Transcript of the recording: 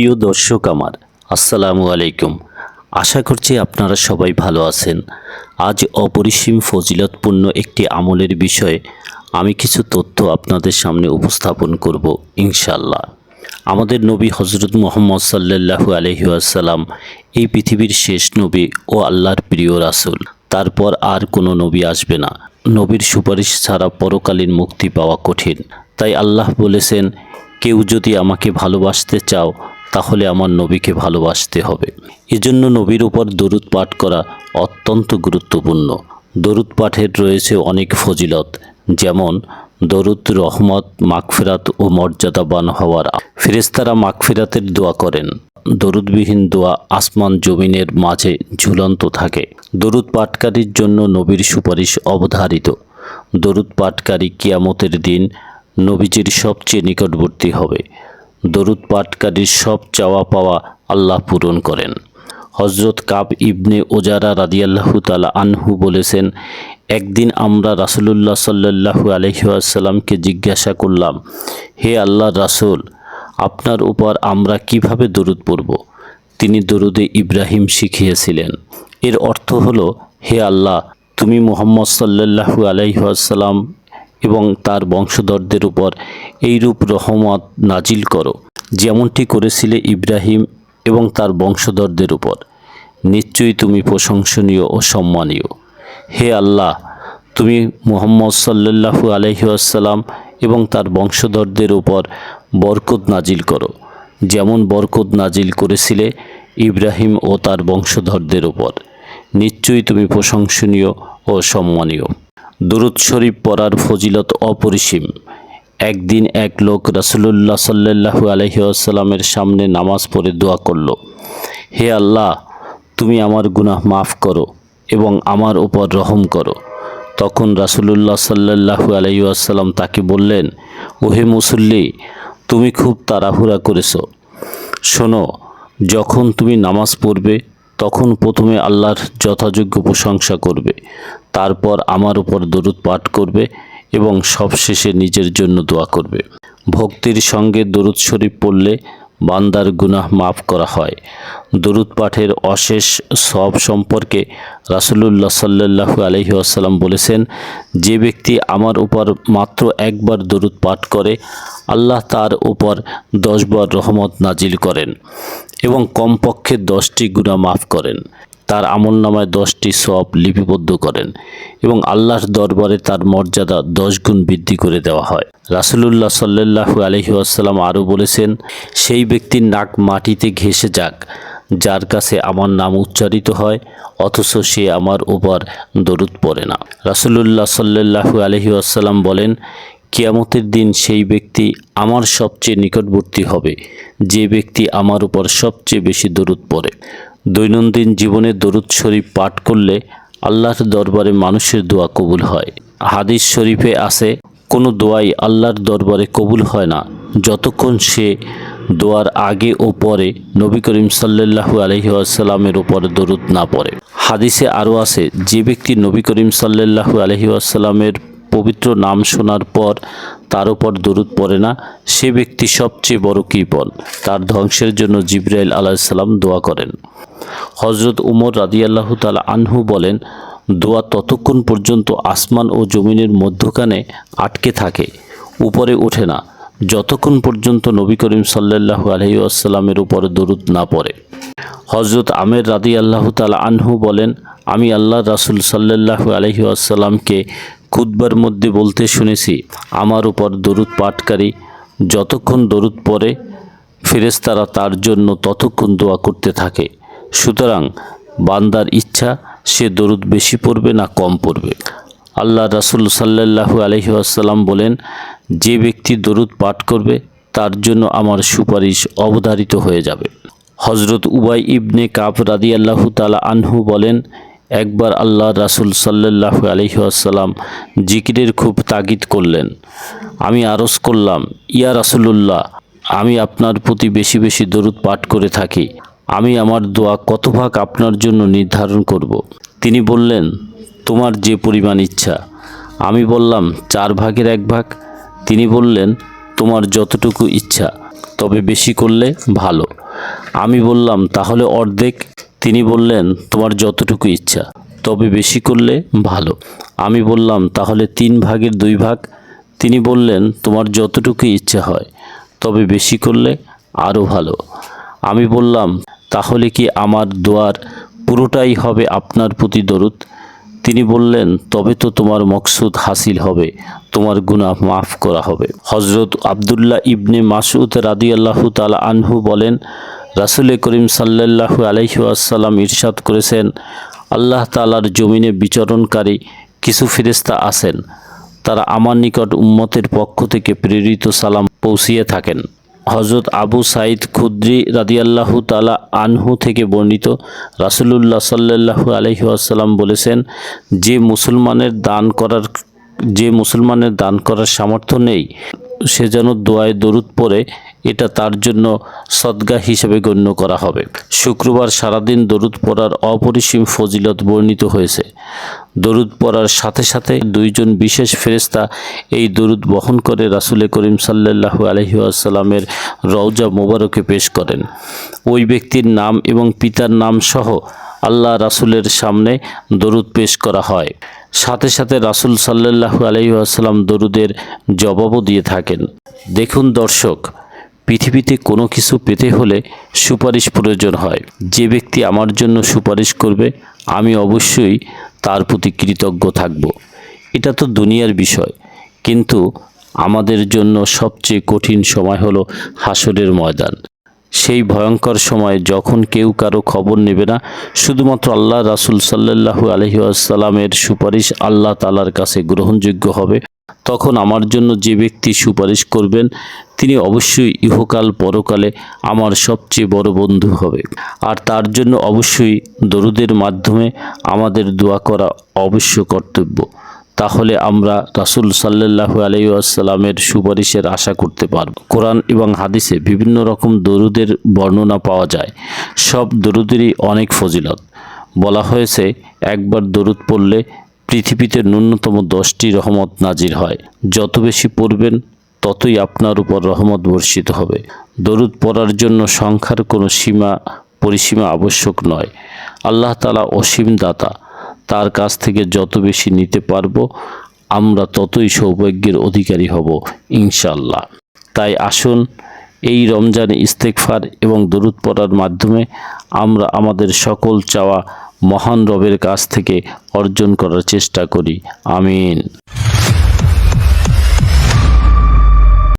প্রিয় দর্শক আমার, আসসালামু আলাইকুম। আশা করছি আপনারা সবাই ভালো আছেন। আজ অপরিসীম ফজিলতপূর্ণ একটি আমলের বিষয়ে আমি কিছু তথ্য আপনাদের সামনে উপস্থাপন করব ইনশাল্লাহ আমাদের নবী হজরত মোহাম্মদ সাল্লাল্লাহু আলহি আসাল্লাম এই পৃথিবীর শেষ নবী ও আল্লাহর প্রিয় রাসূল। তারপর আর কোনো নবী আসবে না। নবীর সুপারিশ ছাড়া পরকালীন মুক্তি পাওয়া কঠিন। তাই আল্লাহ বলেছেন, কেউ যদি আমাকে ভালোবাসতে চাও তাহলে আমার নবীকে ভালোবাসতে হবে। এজন্য নবীর উপর দরুদ পাঠ করা অত্যন্ত গুরুত্বপূর্ণ। দরুদ পাঠের রয়েছে অনেক ফজিলত, যেমন দরুদ, রহমত, মাগফিরাত ও মর্যাদাবান হওয়ার ফেরেস্তারা মাগফিরাতের দোয়া করেন। দরুদবিহীন দোয়া আসমান জমিনের মাঝে ঝুলন্ত থাকে। দরুদ পাঠকারীর জন্য নবীর সুপারিশ অবধারিত। দরুদ পাঠকারী কিয়ামতের দিন নবীজির সবচেয়ে নিকটবর্তী হবে। দরুদ পাঠকারীর সব চাওয়া পাওয়া আল্লাহ পূরণ করেন। হজরত কাব ইবনে ওজারা রাদিয়াল্লাহু তালা আনহু বলেছেন, একদিন আমরা রাসূলুল্লাহ সাল্লাল্লাহু আলহিহাসাল্লামকে জিজ্ঞাসা করলাম, হে আল্লাহ রাসূল, আপনার উপর আমরা কীভাবে দরুদ পড়ব? তিনি দরুদে ইব্রাহিম শিখিয়েছিলেন। এর অর্থ হলো, হে আল্লাহ, তুমি মোহাম্মদ সাল্লাল্লাহু আলাইসাল্লাম এবং তার বংশধরদের উপর এইরূপ রহমত নাজিল করো, যেমনটি করেছিলে ইব্রাহিম এবং তার বংশধরদের উপর। নিশ্চয়ই তুমি প্রশংসনীয় ও সম্মানীয়। হে আল্লাহ, তুমি মুহাম্মদ সাল্লাল্লাহু আলহিউসাল্লাম এবং তার বংশধরদের উপর বরকত নাজিল করো, যেমন বরকত নাজিল করেছিলে ইব্রাহিম ও তার বংশধরদের উপর। নিশ্চয়ই তুমি প্রশংসনীয় ও সম্মানীয়। দুরুদ শরীফ পড়ার ফজিলত অপরিসীম। একদিন এক লোক রাসূলুল্লাহ সাল্লাল্লাহু আলহি আসাল্লামের সামনে নামাজ পড়ে দোয়া করল, হে আল্লাহ, তুমি আমার গুনাহ মাফ করো এবং আমার উপর রহম করো। তখন রাসূলুল্লাহ সাল্লাল্লাহু আলহি আসাল্লাম তাকে বললেন, ওহে মুসল্লি, তুমি খুব তাড়াহুড়া করেছ। শোনো, যখন তুমি নামাজ পড়বে, তখন প্রথমে আল্লাহর যথাযোগ্য প্রশংসা করবে। তারপর আমার উপর দরুদ পাঠ করবে এবং সবশেষে নিজের জন্য দোয়া করবে। ভক্তির সঙ্গে দরুদ শরীফ পড়লে বান্দার গুনাহ মাফ করা হয়। দরুদ পাঠের অশেষ সব সম্পর্কে রাসূলুল্লাহ সাল্লাল্লাহু আলহি আসাল্লাম বলেছেন, যে ব্যক্তি আমার উপর মাত্র একবার দরুদ পাঠ করে, আল্লাহ তার উপর দশবার রহমত নাজিল করেন এবং কমপক্ষে দশটি গুনাহ মাফ করেন। তার আমল নামায় দশটি সব লিপিবদ্ধ করেন এবং আল্লাহর দরবারে তার মর্যাদা দশ গুণ বৃদ্ধি করে দেওয়া হয়। রাসুলুল্লাহ সাল্লাহু আলহি আসাল্লাম আরও বলেছেন, সেই ব্যক্তির নাক মাটিতে ঘেসে যাক, যার কাছে আমার নাম উচ্চারিত হয়, অথচ সে আমার উপর দরুদ পড়ে না। রাসুলুল্লাহ সাল্লাহু আলহি আসাল্লাম বলেন, কিয়ামতের দিন সেই ব্যক্তি আমার সবচেয়ে নিকটবর্তী হবে, যে ব্যক্তি আমার উপর সবচেয়ে বেশি দরুদ পড়ে। দৈনন্দিন জীবনে দরুদ শরীফ পাঠ করলে আল্লাহর দরবারে মানুষের দোয়া কবুল হয়। হাদিস শরীফে আছে, কোনো দোয়াই আল্লাহর দরবারে কবুল হয় না। যতক্ষণ সে দোয়ার আগে ও পরে নবী করিম সাল্লাল্লাহু আলহি আসাল্লামের উপর দরুদ না পড়ে। হাদিসে আরও আছে, যে ব্যক্তি নবী করিম সাল্লাল্লাহু আলহি আসাল্লামের পবিত্র নাম শোনার পর তার উপর দরুদ পড়ে না, সে ব্যক্তি সবচেয়ে বড় কৃপণ তার ধ্বংসের জন্য জিব্রাইল আলাইসাল্লাম দোয়া করেন। হজরত উমর রাদিয়াল্লাহ তালা আনহু বলেন, দোয়া ততক্ষণ পর্যন্ত আসমান ও জমিনের মধ্যখানে আটকে থাকে, উপরে ওঠে না, যতক্ষণ পর্যন্ত নবী করিম সাল্লাল্লাহু আলহি আসাল্লামের উপর দরুদ না পড়ে। হজরত আমের রাদি আল্লাহ তালা আনহু বলেন, আমি আল্লাহ রাসুল সাল্লাল্লাহু আলহি আসাল্লামকে খুদ্বার মধ্যে বলতে শুনেছি, আমার উপর দরুদ পাঠকারী যতক্ষণ দরুদ পড়ে ফেরেস্তারা তার জন্য ততক্ষণ দোয়া করতে থাকে। সুতরাং বান্দার ইচ্ছা, সে দরুদ বেশি পড়বে না কম পড়বে। আল্লাহ রাসুল সাল্লাল্লাহু আলহি আসাল্লাম বলেন, যে ব্যক্তি দরুদ পাঠ করবে, তার জন্য আমার সুপারিশ অবধারিত হয়ে যাবে। হজরত উবাই ইবনে কাপ রাদি আল্লাহ তালা আনহু বলেন, একবার আল্লাহ রাসুল সাল্লাহ আলহিহাসাল্লাম জিকিরের খুব তাগিদ করলেন। আমি আরজ করলাম, ইয়া রাসুলুল্লাহ, আমি আপনার প্রতি বেশি বেশি দরুদ পাঠ করে থাকি। আমি আমার দোয়া কত ভাগ আপনার জন্য নির্ধারণ করব। তিনি বললেন, তোমার যে পরিমাণ ইচ্ছা। আমি বললাম, চার ভাগের এক ভাগ? তিনি বললেন, তোমার যতটুকু ইচ্ছা, তবে বেশি করলে ভালো। আমি বললাম, তাহলে অর্ধেক। তিনি বললেন, তোমার যতটুকু ইচ্ছা, তবে বেশি করলে ভালো। আমি বললাম, তাহলে তিন ভাগের দুই ভাগ? তিনি বললেন, তোমার যতটুকু ইচ্ছা হয়, তবে বেশি করলে আরও ভালো। আমি বললাম তাহলে কি আমার দোয়ার পুরোটাই হবে আপনার প্রতি দরুদ? তিনি বললেন, তবে তো তোমার মকসুদ হাসিল হবে, তোমার গুনাহ মাফ করা হবে। হজরত আবদুল্লাহ ইবনে মাসুদ রাদি আল্লাহ তালা আনহু বলেন, রাসুল করিম সাল্লাল্লাহু আলাইহি আসাল্লাম ইরশাদ করেছেন, আল্লাহ তালার জমিনে বিচরণকারী কিছু ফেরেস্তা আছেন, তারা আমার নিকট উম্মতের পক্ষ থেকে প্রেরিত সালাম পৌঁছিয়ে থাকেন। হজরত আবু সাইদ খুদ্রি রাদিয়াল্লাহু তালা আনহু থেকে বর্ণিত, রাসুলুল্লাহ সাল্লাল্লাহু আলহি আসাল্লাম বলেছেন, যে মুসলমানের দান করার যে মুসলমানের দান করার সামর্থ্য নেই সে যেন দোয়ায় দরুদ পড়ে, এটা তার জন্য সদ্গা হিসেবে গণ্য করা হবে। শুক্রবার সারাদিন দরুদ পড়ার অপরিসীম ফজিলত বর্ণিত হয়েছে। দরুদ পড়ার সাথে সাথে দুইজন বিশেষ ফেরেস্তা এই দরুদ বহন করে রাসুলে করিম সাল্লাল্লাহু আলহি আসাল্লামের রওজা মোবারকে পেশ করেন। ওই ব্যক্তির নাম এবং পিতার নাম সহ আল্লাহ রাসুলের সামনে দরুদ পেশ করা হয়। সাথে সাথে রাসুল সাল্লাল্লাহু আলহি দরুদের জবাবও দিয়ে থাকেন। দেখুন দর্শক, পৃথিবীতে কোনো কিছু পেতে হলে সুপারিশ প্রয়োজন হয়। যে ব্যক্তি আমার জন্য সুপারিশ করবে, আমি অবশ্যই তার প্রতি কৃতজ্ঞ থাকব। এটা তো দুনিয়ার বিষয়, কিন্তু আমাদের জন্য সবচেয়ে কঠিন সময় হলো হাসরের ময়দান। সেই ভয়ঙ্কর সময় যখন কেউ কারও খবর নেবে না, শুধুমাত্র আল্লাহ রাসুল সাল্লাল্লাহু আলহি আসাল্লামের সুপারিশ আল্লাহ তালার কাছে গ্রহণযোগ্য হবে, তখন আমার জন্য যে ব্যক্তি সুপারিশ করবেন, তিনি অবশ্যই ইহকাল পরকালে আমার সবচেয়ে বড় বন্ধু হবে। আর তার জন্য অবশ্যই দরুদের মাধ্যমে আমাদের দোয়া করা অবশ্য কর্তব্য। তাহলে আমরা রাসুল সাল্লাল্লাহু আলাইসাল্লামের সুপারিশের আশা করতে পারব। কোরআন এবং হাদিসে বিভিন্ন রকম দরুদের বর্ণনা পাওয়া যায়। সব দরুদেরই অনেক ফজিলত। বলা হয়েছে, একবার দরুদ পড়লে পৃথিবীতে ন্যূনতম দশটি রহমত নাজির হয়। যত বেশি পড়বেন, ততই আপনার উপর রহমত বর্ষিত হবে। দরুদ পড়ার জন্য সংখ্যার কোনো সীমা, পরিসীমা আবশ্যক নয়। আল্লাহ তালা অসীম দাতা। তার কাছ থেকে যত বেশি নিতে পারব, আমরা ততই সৌভাগ্যের অধিকারী হব ইনশাল্লাহ তাই আসুন, এই রমজান ইস্তেকফার এবং দরুদ পড়ার মাধ্যমে আমরা আমাদের সকল চাওয়া মহান রবের কাছ থেকে অর্জন করার চেষ্টা করি। আমিন।